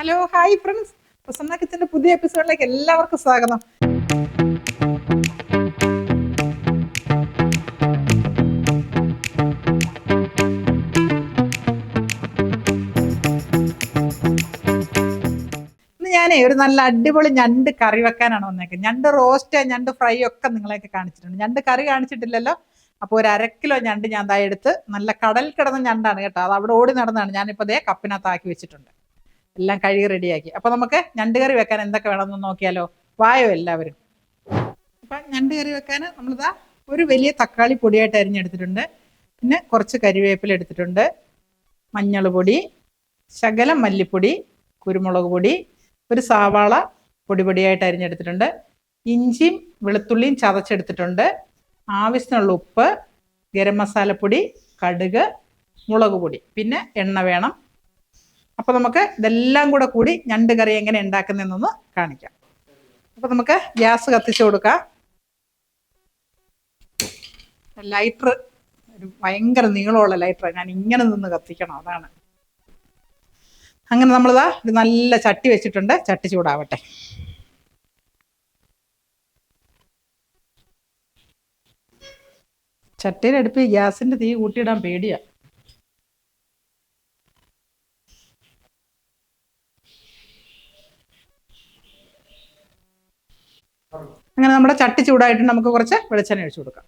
Hello hi friends Prasanna കിച്ചന്റെ പുതിയ എപ്പിസോഡിലേക്ക് എല്ലാവർക്കും സ്വാഗതം. ഇന്ന് ഞാനേ ഒരു നല്ല അടിപൊളി ഞണ്ട് കറി വെക്കാനാണ് വന്നേക്കുന്നത് ഞണ്ട് റോസ്റ്റ് ഞണ്ട് ഫ്രൈ ഒക്കെ നിങ്ങളെയൊക്കെ കാണിച്ചിട്ടുണ്ട്. ഞണ്ട് കറി കാണിച്ചിട്ടില്ലല്ലോ? അപ്പോൾ ഒരു അര കിലോ ഞണ്ട് ഞാൻ ദാ എടുത്ത് നല്ല കടൽ കിടന്ന ഞണ്ടാണ് കേട്ടോ. അത് അവിടെ ഓടി നടന്നതാണ് ഞാനിപ്പോൾ ദേ കപ്പിനകത്താക്കി വെച്ചിട്ടുണ്ട്. എല്ലാം കഴുകി റെഡിയാക്കി. അപ്പോൾ നമുക്ക് ഞണ്ട് കറി വെക്കാൻ എന്തൊക്കെ വേണമെന്ന് നോക്കിയാലോ? വായോ എല്ലാവരും. അപ്പം ഞണ്ട് കറി വെക്കാൻ നമ്മളിതാ ഒരു വലിയ തക്കാളി പൊടിയായിട്ട് അരിഞ്ഞെടുത്തിട്ടുണ്ട്. പിന്നെ കുറച്ച് കരിവേപ്പില എടുത്തിട്ടുണ്ട്. മഞ്ഞൾ പൊടി ശകലം മല്ലിപ്പൊടി കുരുമുളക് പൊടി ഒരു സവാള പൊടി പൊടിയായിട്ട് അരിഞ്ഞെടുത്തിട്ടുണ്ട്. ഇഞ്ചിയും വെളുത്തുള്ളിയും ചതച്ചെടുത്തിട്ടുണ്ട്. ആവശ്യത്തിനുള്ള ഉപ്പ് ഗരം മസാലപ്പൊടി കടുക് മുളക് പൊടി. പിന്നെ എണ്ണ വേണം. അപ്പോൾ നമുക്ക് ഇതെല്ലാം കൂടെ കൂടി ഞണ്ട് കറി എങ്ങനെ ഉണ്ടാക്കുന്നതെന്നൊന്ന് കാണിക്കാം. അപ്പോൾ നമുക്ക് ഗ്യാസ് കത്തിച്ചു കൊടുക്കാം. ലൈറ്റർ ഒരു ഭയങ്കര നീളമുള്ള ലൈറ്റർ. ഞാൻ ഇങ്ങനെ നിന്ന് കത്തിക്കണം അതാണ്. അങ്ങനെ നമ്മളിതാ ഒരു നല്ല ചട്ടി വെച്ചിട്ടുണ്ട്. ചട്ടി ചൂടാവട്ടെ. ചട്ടിയുടെ അടുപ്പ് ഗ്യാസിന്റെ തീ കൂട്ടിയിടാൻ പേടിയാ. അങ്ങനെ നമ്മുടെ ചട്ടി ചൂടായിട്ട് നമുക്ക് കുറച്ച് വെളിച്ചെണ്ണ ഒഴിച്ചു കൊടുക്കാം.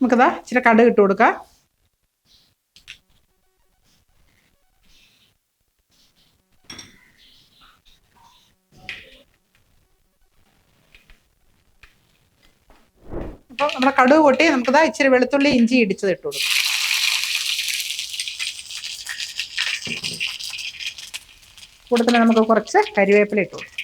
നമുക്കതാ ഇച്ചിരി കടുക് ഇട്ട് കൊടുക്കാം. അപ്പോൾ നമ്മുടെ കടുക് പൊട്ടി നമുക്കിതാ ഇച്ചിരി വെളുത്തുള്ളി ഇഞ്ചി ഇടിച്ചത് ഇട്ട് കൊടുക്കും. നമുക്ക് കുറച്ച് കരിവേപ്പില ഇട്ട് കൊടുക്കാം.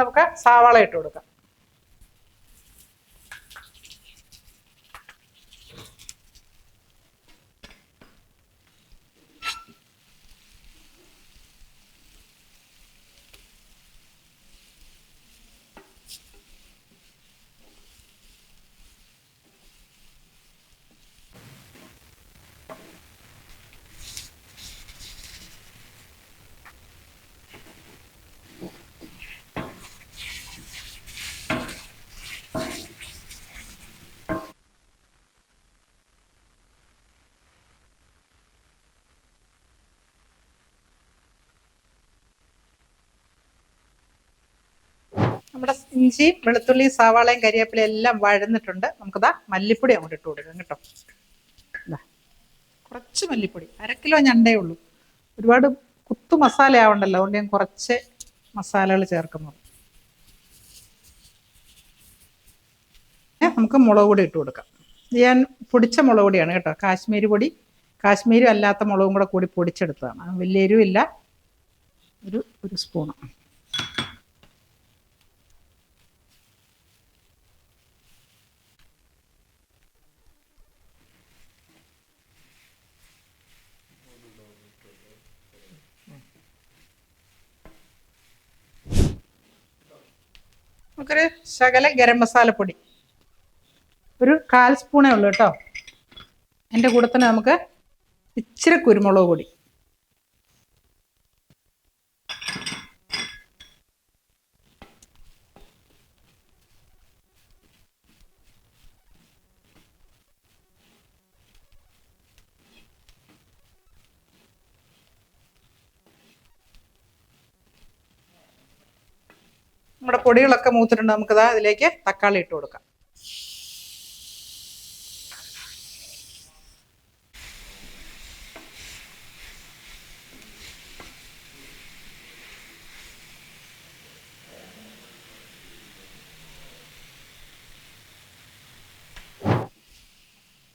നമുക്ക് സവാള ഇട്ട് കൊടുക്കാം. നമ്മുടെ ഇഞ്ചിയും വെളുത്തുള്ളിയും സവാളയും കരിയേപ്പിലയും എല്ലാം വഴന്നിട്ടുണ്ട്. നമുക്കിതാ മല്ലിപ്പൊടി അങ്ങോട്ട് ഇട്ട് കൊടുക്കാം കേട്ടോ. കുറച്ച് മല്ലിപ്പൊടി. അര കിലോ ഞണ്ടേ ഉള്ളൂ. ഒരുപാട് കുത്തു മസാല ആവണ്ടല്ലോ. അതുകൊണ്ട് ഞാൻ കുറച്ച് മസാലകൾ ചേർക്കുന്നു. നമുക്ക് മുളക് പൊടി ഇട്ട് കൊടുക്കാം. ഞാൻ പൊടിച്ച മുളക് പൊടിയാണ് കേട്ടോ. കാശ്മീരി പൊടി. കാശ്മീരി അല്ലാത്ത മുളകും കൂടെ കൂടി പൊടിച്ചെടുത്തതാണ്. വലിയ എരിവില്ല. ഒരു ഒരു സ്പൂണ്. നമുക്കൊരു ശകല ഗരം മസാലപ്പൊടി ഒരു കാൽ സ്പൂണേ ഉള്ളൂ കേട്ടോ. എന്റെ കൂടെ തന്നെ നമുക്ക് ഇച്ചിരി കുരുമുളക് പൊടി. നമ്മുടെ പൊടികളൊക്കെ മൂത്തിട്ടുണ്ട് നമുക്കിതാ അതിലേക്ക് തക്കാളി ഇട്ട് കൊടുക്കാം.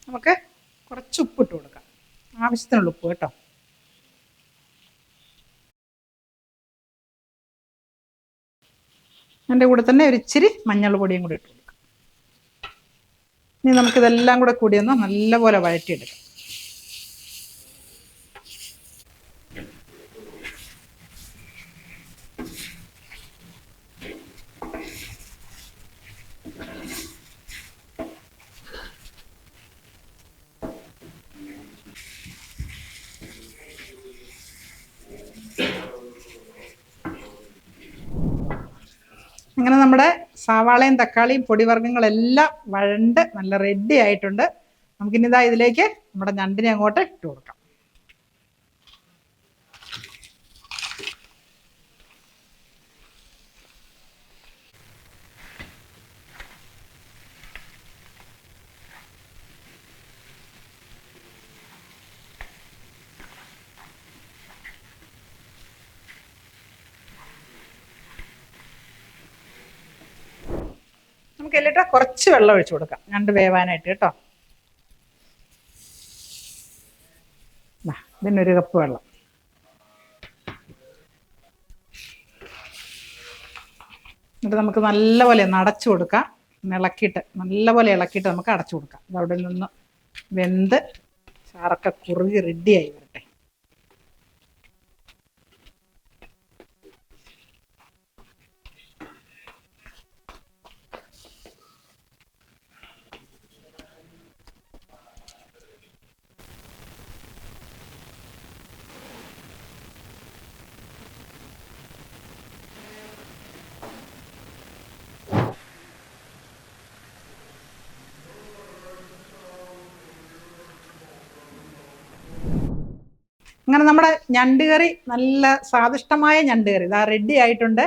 നമുക്ക് കുറച്ച് ഉപ്പിട്ട് കൊടുക്കാം. ആവശ്യത്തിനുള്ള ഉപ്പ് കേട്ടോ. അതിന്റെ കൂടെ തന്നെ ഒരു ഇച്ചിരി മഞ്ഞൾ പൊടിയും കൂടി ഇട്ട് കൊടുക്കാം. ഇനി നമുക്കിതെല്ലാം കൂടെ കൂടി ഒന്ന് നല്ലപോലെ വഴറ്റിയെടുക്കാം അങ്ങനെ നമ്മുടെ സവാളയും തക്കാളിയും പൊടിവർഗങ്ങളെല്ലാം വഴണ്ട് നല്ല റെഡി ആയിട്ടുണ്ട്. നമുക്കിനിതാ ഇതിലേക്ക് നമ്മുടെ ഞണ്ടിനെ അങ്ങോട്ട് ഇട്ട് കൊടുക്കാം. ഇതിലിട്ട് കുറച്ച് വെള്ളം ഒഴിച്ചു കൊടുക്കാം. ഞണ്ട് വേവാനായിട്ട് കേട്ടോ. ഇതിനൊരു കപ്പ് വെള്ളം. എന്നിട്ട് നമുക്ക് നല്ലപോലെ ഒന്ന് അടച്ചു കൊടുക്കാം. ഒന്ന് ഇളക്കിയിട്ട് നല്ലപോലെ ഇളക്കിയിട്ട് നമുക്ക് അടച്ചു കൊടുക്കാം. അത് അവിടെ നിന്ന് വെന്ത് ചാറൊക്കെ കുറുകി റെഡിയായി വരട്ടെ അങ്ങനെ നമ്മുടെ ഞണ്ട് കറി നല്ല സ്വാദിഷ്ടമായ ഞണ്ട് കറി ഇതാ റെഡി ആയിട്ടുണ്ട്.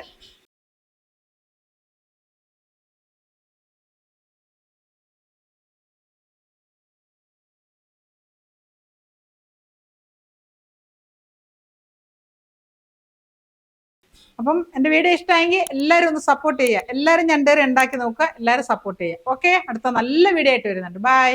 അപ്പം എന്റെ വീഡിയോ ഇഷ്ടമായെങ്കിൽ എല്ലാവരും ഒന്ന് സപ്പോർട്ട് ചെയ്യുക. എല്ലാവരും ഞണ്ട് ഉണ്ടാക്കി നോക്കുക. എല്ലാവരും സപ്പോർട്ട് ചെയ്യുക. ഓക്കെ അടുത്ത നല്ല വീഡിയോ ആയിട്ട് വരുന്നുണ്ട്. ബൈ